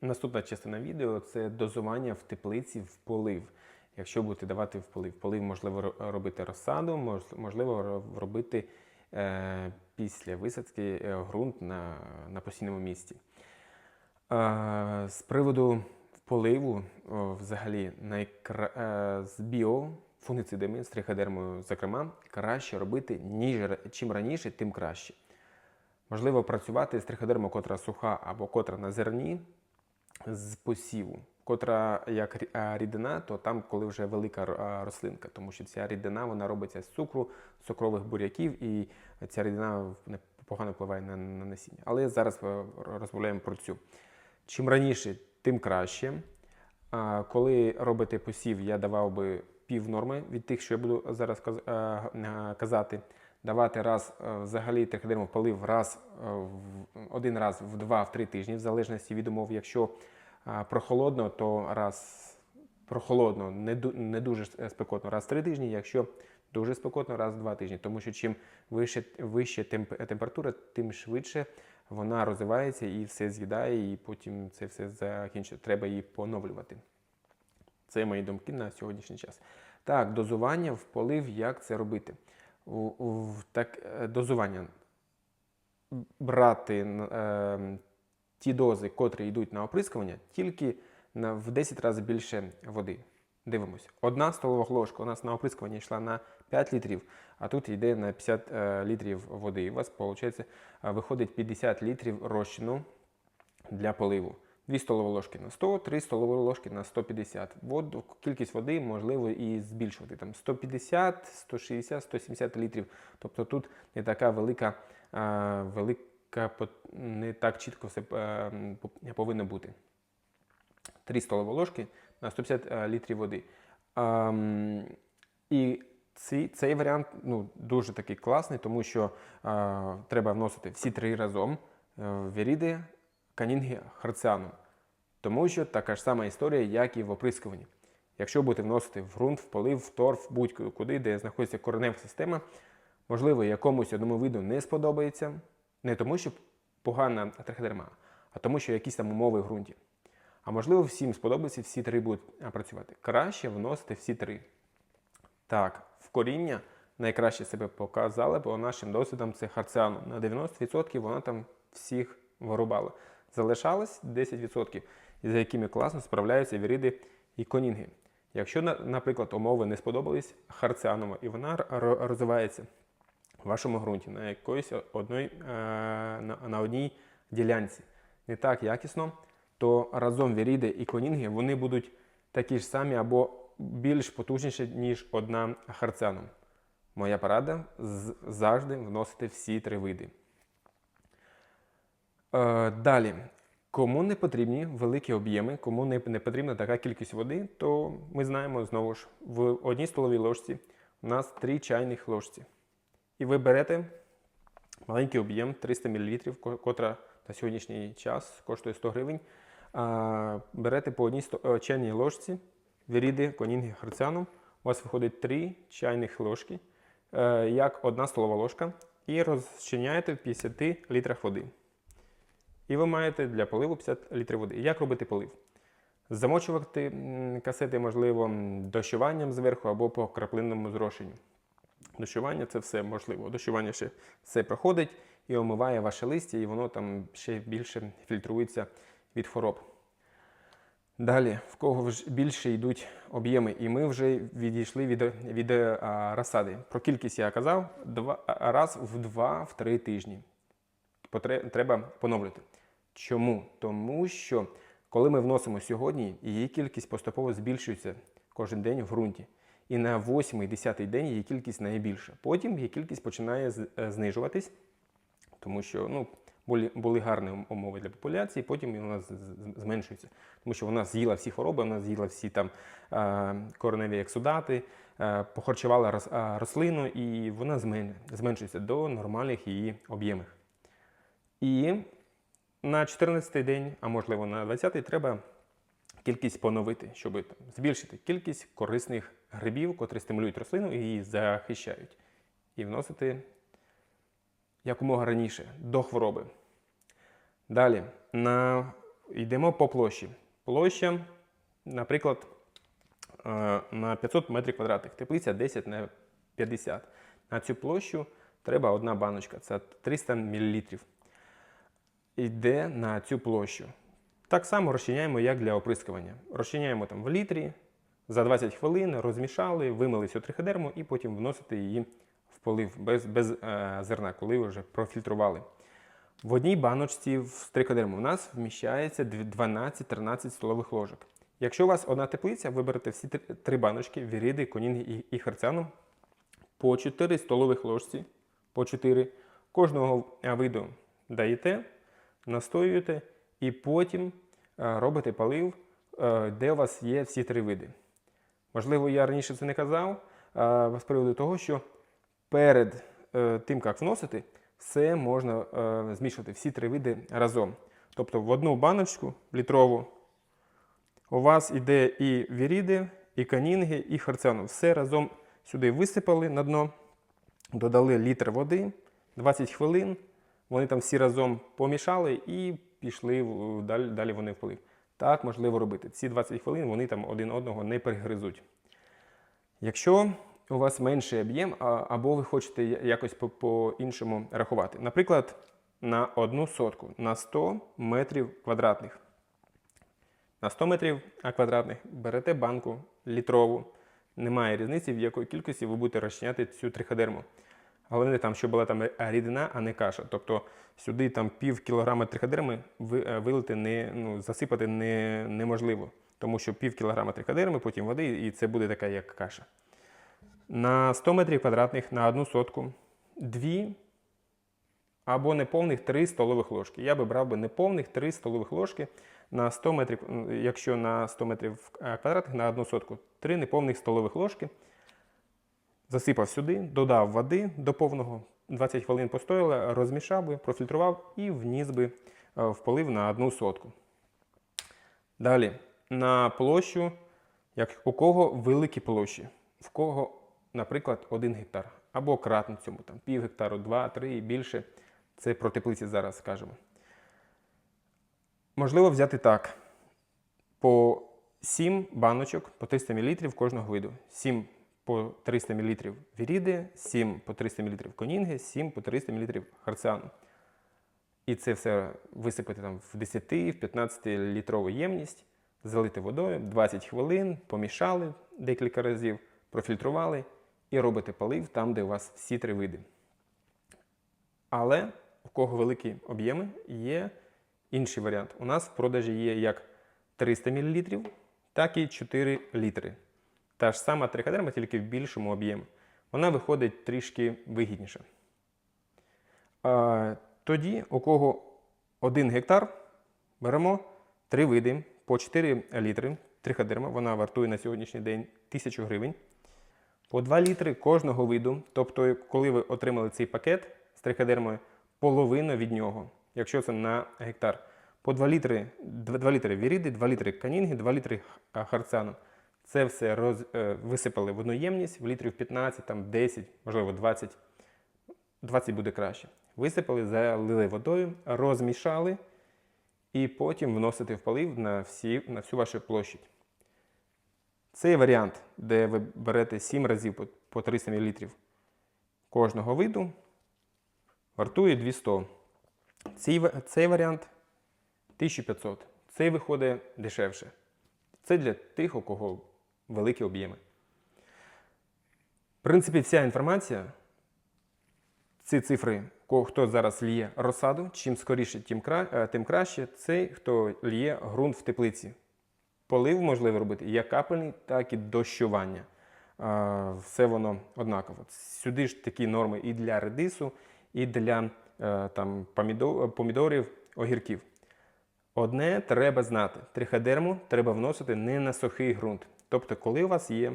Наступна частина відео це дозування в теплиці в полив. Якщо будете давати в полив, полив можливо робити розсаду, можливо робити е, після висадки е, ґрунт на, на постійному місці. Е, з приводу поливу, о, взагалі, найкра... е, з біофунгицидами, з триходермою, зокрема, краще робити ніж чим раніше, тим краще. Можливо, працювати з триходермою, котра суха або котра на зерні, з посіву. Котра як рідина, то там, коли вже велика рослинка, тому що ця рідина вона робиться з цукру, цукрових буряків, і ця рідина погано впливає на, на насіння. Але зараз е, розмовляємо про цю. Чим раніше, тим краще. Коли робите посів, я давав би пів норми від тих, що я буду зараз каз- е, е, казати. Давати раз е, взагалі триходерму полив раз е, один раз в 2-3 тижні, в залежності від умов. Якщо прохолодно, то раз прохолодно, не, дуже спекотно, раз в 3 тижні. Якщо дуже спекотно, раз в 2 тижні. Тому що чим вище, темп- температура, тим швидше вона розвивається і все з'їдає, і потім це все закінчується. Треба її поновлювати. Це мої думки на сьогоднішній час. Так, дозування в полив, як це робити? У, так, е, дозування брати е, ті дози, котрі йдуть на оприскування, тільки на, в 10 разів більше води. Дивимось. Одна столова ложка у нас на оприскування йшла на 5 літрів, а тут йде на 50 е, літрів води. І у вас виходить, виходить 50 літрів розчину для поливу. 2 столові ложки на 100, 3 столові ложки на 150. Воду, кількість води можливо і збільшувати. Там 150, 160, 170 літрів. Тобто тут не така велика, а, велика не так чітко все е, м, повинно бути. 3 столові ложки на 150 е, літрів води. Ам, і цей, цей варіант ну, дуже такий класний, тому що а, треба вносити всі три разом е, віріди, канінги, харціану. Тому що така ж сама історія, як і в оприскуванні. Якщо будете вносити в ґрунт, в полив, в торф, будь-куди, де знаходиться коренева система, можливо, якомусь одному виду не сподобається, не тому, що погана триходерма, а тому, що якісь там умови в ґрунті. А можливо, всім сподобається, всі три будуть працювати. Краще вносити всі три. Так, в коріння найкраще себе показала, бо нашим досвідом це харціану. На 90% вона там всіх вирубала. Залишалось 10%, із якими класно справляються віріди і конінги. Якщо, наприклад, умови не сподобались харціанова, і вона розвивається в вашому ґрунті на якоїсь одної, е, на, на одній ділянці не так якісно, то разом віріди і конінги вони будуть такі ж самі або більш потужніші, ніж одна харціаном. Моя порада завжди вносити всі три види. Е, далі, кому не потрібні великі об'єми, кому не, потрібна така кількість води, то ми знаємо знову ж, в одній столовій ложці у нас 3 чайних ложці. І ви берете маленький об'єм 300 мл, котра на сьогоднішній час коштує 100 гривень. Берете по одній е, чайній ложці віріди, конінги, харціану. У вас виходить 3 чайних ложки, е, як одна столова ложка, і розчиняєте в 50 літрах води. І ви маєте для поливу 50 літрів води. Як робити полив? Замочувати касети, можливо, дощуванням зверху або по краплинному зрошенню. Дощування це все можливо. Дощування ще все проходить і омиває ваше листя, і воно там ще більше фільтрується від хвороб. Далі, в кого вже більше йдуть об'єми, і ми вже відійшли від, від а, розсади. Про кількість я казав два, раз в 2-3 тижні. Потре- Треба поновлювати. Чому? Тому що коли ми вносимо сьогодні, її кількість поступово збільшується кожен день в ґрунті. І на 8-10 день її кількість найбільша. Потім її кількість починає е, знижуватись, тому що ну, були, були гарні умови для популяції, потім вона зменшується. Тому що вона з'їла всі хвороби, вона з'їла всі там е, кореневі ексудати, е, похарчувала рослину, і вона зменшується до нормальних її об'ємів. І на 14-й день, а можливо на 20-й, треба кількість поновити, щоб збільшити кількість корисних грибів, котрі стимулюють рослину і її захищають. І вносити якомога раніше до хвороби. Далі, на йдемо по площі. Площа, наприклад, е, на 500 метрів квадратних. Теплиця 10 на 50. На цю площу треба одна баночка, це 300 мл. Йде на цю площу. Так само розчиняємо, як для оприскування. Розчиняємо там в літрі, за 20 хвилин розмішали, вимили всю триходерму і потім вносите її в полив без, без е, зерна, коли вже профільтрували. В одній баночці в триходерму у нас вміщається 12-13 столових ложок. Якщо у вас одна теплиця, ви берете всі три- баночки віріди, конінги і, і харцяну по 4 столових ложці, по 4. Кожного е, виду даєте, настоюєте і потім е, робите полив, е, де у вас є всі три види. Можливо, я раніше це не казав з приводу того, що перед е, тим, як вносити, все можна змішувати, всі три види разом. Тобто в одну баночку літрову у вас іде і віріди, і канінги, і харцяну. Все разом сюди висипали на дно, додали літр води, 20 хвилин. Вони там всі разом помішали і пішли далі, далі вони в полив. Так можливо робити. Ці 20 хвилин вони там один одного не перегризуть. Якщо у вас менший об'єм, або ви хочете якось по- по-іншому рахувати. Наприклад, на одну сотку, на 100 метрів квадратних. На 100 метрів квадратних берете банку літрову. Немає різниці, в якої кількості ви будете розчиняти цю триходерму. Головне там, щоб була там рідина, а не каша. Тобто сюди там пів кілограма триходерми е, вилити не, ну, засипати не, неможливо. Тому що пів кілограма триходерми, потім води, і це буде така як каша. На 100 метрів квадратних на одну сотку дві або неповних 3 столових ложки. Я би брав би неповних 3 столових ложки на 100 метрів, якщо на 100 метрів е, квадратних на одну сотку. 3 неповних столових ложки. Засипав сюди, додав води до повного, 20 хвилин постояла, розмішав би, профільтрував і вніс би е, в полив на одну сотку. Далі, на площу, як у кого великі площі, в кого, наприклад, 1 гектар, або кратно цьому, там, пів гектару, 2, 3 і більше. Це про теплиці зараз скажемо. Можливо взяти так: по 7 баночок по 300 мл кожного виду. 7 по 300 мл віріди, 7 по 300 мл конінги, 7 по 300 мл харцану. І це все висипати там в 10 в 15 літрову ємність, залити водою 20 хвилин, помішали декілька разів, профільтрували і робите полив там, де у вас всі три види. Але у кого великі об'єми, є інший варіант. У нас в продажі є як 300 мл, так і 4 літри. Та ж сама триходерма, тільки в більшому об'ємі. Вона виходить трішки вигідніше. Тоді, у кого 1 гектар, беремо 3 види по 4 літри. Триходерма, вона вартує на сьогоднішній день 1000 гривень. По 2 літри кожного виду. Тобто, коли ви отримали цей пакет з триходермою, половина від нього, якщо це на гектар. По 2 літри, 2 літри віріди, 2 літри канінги, 2 літри харцану. Це все роз, е, висипали в одну ємність, в літрів 15, там 10, можливо 20. 20 буде краще. Висипали, залили водою, розмішали і потім вносите в полив на, всі, на всю вашу площадь. Цей варіант, де ви берете 7 разів по 300 мл кожного виду, вартує 200. Цей, цей варіант 1500. Цей виходить дешевше. Це для тих, у кого великі об'єми. В принципі, вся інформація, ці цифри, хто зараз ліє розсаду, чим скоріше, тим, е, краще. Цей, хто ліє ґрунт в теплиці. Полив можливо робити як капельний, так і дощування. Все воно однаково. Сюди ж такі норми і для редису, і для е, там, помідорів, огірків. Одне треба знати: триходерму треба вносити не на сухий ґрунт. Тобто, коли у вас є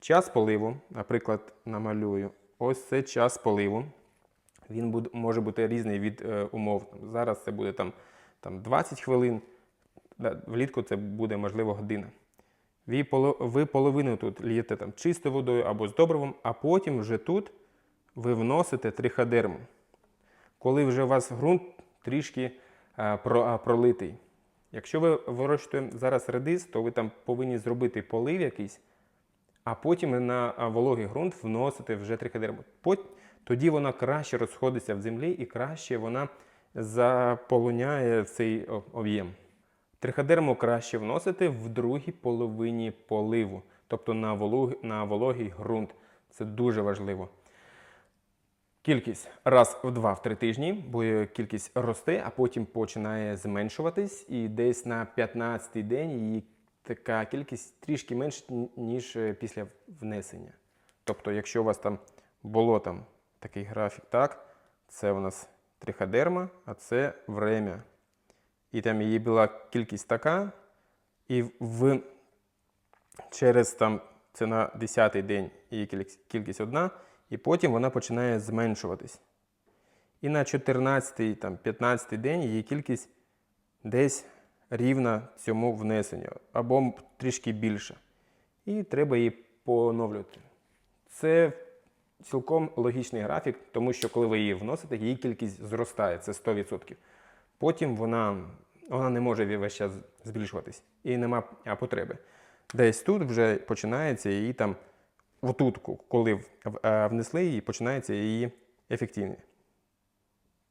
час поливу, наприклад, намалюю, ось це час поливу. Він буде, може бути різний від е, умов. Зараз це буде там, там 20 хвилин, влітку це буде, можливо, година. Ви половину тут лієте там, чистою водою або з добривом, а потім вже тут ви вносите триходерму. Коли вже у вас ґрунт трішки е, про, е, пролитий. Якщо ви вирощуєте зараз редис, то ви там повинні зробити полив якийсь, а потім на вологий ґрунт вносити вже триходерму. Пот- Тоді вона краще розходиться в землі і краще вона заполоняє цей об'єм. Триходерму краще вносити в другій половині поливу, тобто на вологий ґрунт. Це дуже важливо. Кількість раз в два в три тижні, бо кількість росте, а потім починає зменшуватись, і десь на 15-й день її така кількість трішки менше, ніж е, після внесення. Тобто, якщо у вас там було там такий графік, так, це у нас триходерма, а це время. І там її була кількість така, і в через там це на 10-й день її кількість одна, і потім вона починає зменшуватись. І на 14-й, там, 15-й день її кількість десь рівна цьому внесенню, або трішки більше. І треба її поновлювати. Це цілком логічний графік, тому що коли ви її вносите, її кількість зростає, це 100%. Потім вона, вона не може весь час збільшуватись і нема потреби. Десь тут вже починається її там, отут, коли е, внесли її, починається її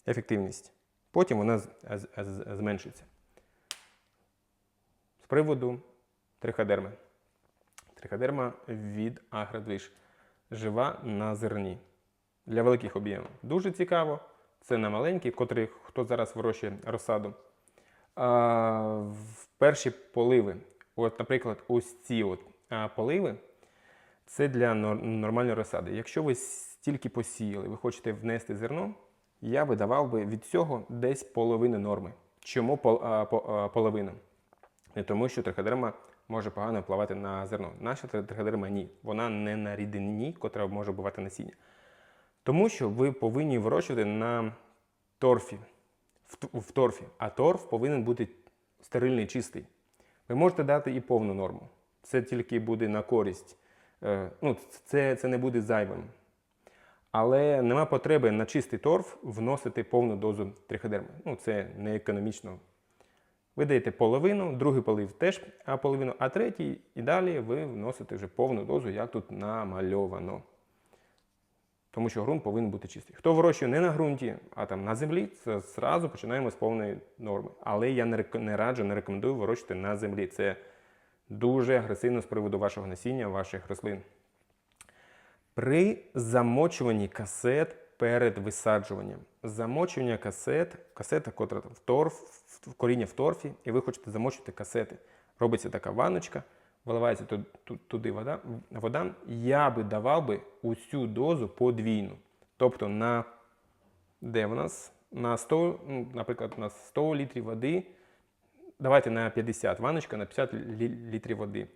ефективність. Потім вона з- з- з- зменшується. З приводу триходерми. Триходерма від агродвиж. Жива на зерні. Для великих об'ємів. Дуже цікаво. Це на маленькі, котрі хто зараз вирощує розсаду. А, в перші поливи, от, наприклад, ось ці от, поливи, це для нормальної розсади. Якщо ви стільки посіяли, ви хочете внести зерно, я би давав би від цього десь половину норми. Чому пол, а, по, а, половину? Не тому, що триходерма може погано впливати на зерно. Наша три- триходерма ні. Вона не на рідині, котра може вбивати насіння. Тому що ви повинні вирощувати на торфі, в, в торфі, а торф повинен бути стерильний, чистий. Ви можете дати і повну норму. Це тільки буде на користь. Е, Ну, це, це не буде зайвим. Але нема потреби на чистий торф вносити повну дозу триходерми. Ну, це не економічно. Ви даєте половину, другий полив теж а половину, а третій і далі ви вносите вже повну дозу, як тут намальовано. Тому що ґрунт повинен бути чистий. Хто вирощує не на ґрунті, а там на землі, це зразу починаємо з повної норми. Але я не, раджу, не рекомендую вирощувати на землі. Це дуже агресивно з приводу вашого насіння, ваших рослин. При замочуванні касет перед висаджуванням. Замочування касет, касета, котра в торф, в коріння в торфі, і ви хочете замочити касети. Робиться така ванночка, виливається ту- ту- туди вода, вода. Я би давав би усю дозу подвійну. Тобто на де в нас? На 100, ну, наприклад, на 100 літрів води, давайте на 50, ванночка на 50 літрів води.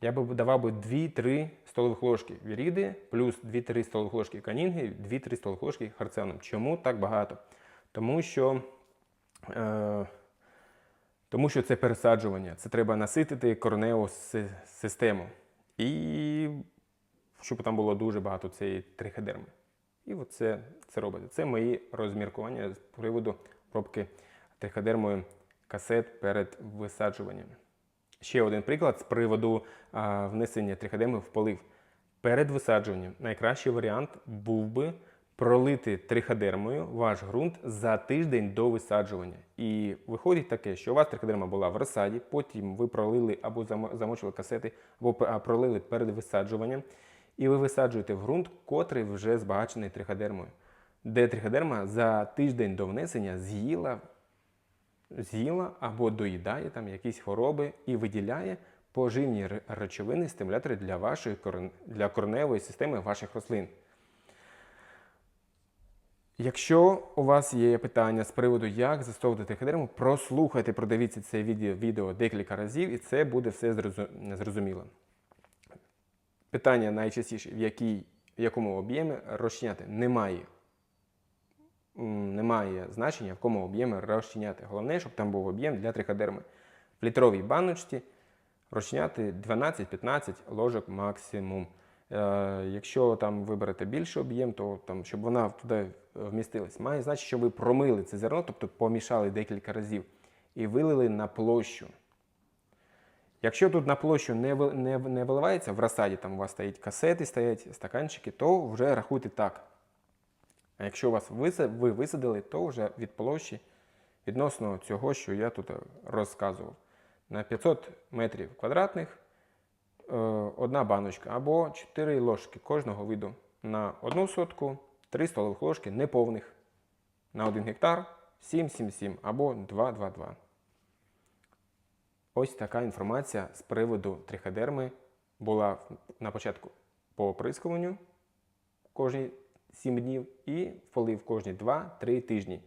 Я би давав би 2-3 столових ложки віріди, плюс 2-3 столових ложки канінги, 2-3 столових ложки харценом. Чому так багато? Тому що, е, тому що це пересаджування. Це треба наситити кореневу систему. І щоб там було дуже багато цієї триходерми. І от це, це робиться. Це мої розміркування з приводу пробки триходермою касет перед висаджуванням. Ще один приклад з приводу а, внесення триходерми в полив. Перед висаджуванням найкращий варіант був би пролити триходермою ваш ґрунт за тиждень до висаджування. І виходить таке, що у вас триходерма була в розсаді, потім ви пролили або замочили касети, або пролили перед висаджуванням, і ви висаджуєте в ґрунт, котрий вже збагачений триходермою, де триходерма за тиждень до внесення з'їла з'їла або доїдає там якісь хвороби і виділяє поживні речовини, стимулятори для вашої для кореневої системи ваших рослин. Якщо у вас є питання з приводу, як застосовувати триходерму, прослухайте, продивіться це відео, відео декілька разів, і це буде все зрозуміло. Питання найчастіше, в, якій, в якому об'ємі розчиняти немає немає значення, в якому об'ємі розчиняти. Головне, щоб там був об'єм для триходерми. В літровій баночці розчиняти 12-15 ложок максимум. Е, якщо там виберете більший об'єм, то там, щоб вона туди вмістилась, має значення, що ви промили це зерно, тобто помішали декілька разів. і вилили на площу. Якщо тут на площу не, не, не виливається в розсаді, там у вас стоять касети, стоять стаканчики, то вже рахуйте так. А якщо вас ви висадили, то вже від площі відносно цього, що я тут розказував. На 500 метрів квадратних е, одна баночка або 4 ложки кожного виду на одну сотку, 3 столових ложки неповних на 1 гектар 7,77 або 2,22. Ось така інформація з приводу триходерми була на початку по оприскуванню кожні 7 днів і полив кожні 2-3 тижні.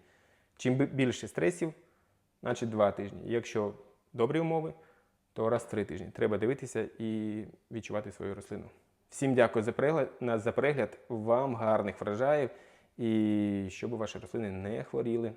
Чим бі- більше стресів, значить 2 тижні. Якщо добрі умови, то раз в 3 тижні. Треба дивитися і відчувати свою рослину. Всім дякую за перегляд, за перегляд. Вам гарних врожаїв і щоб ваші рослини не хворіли.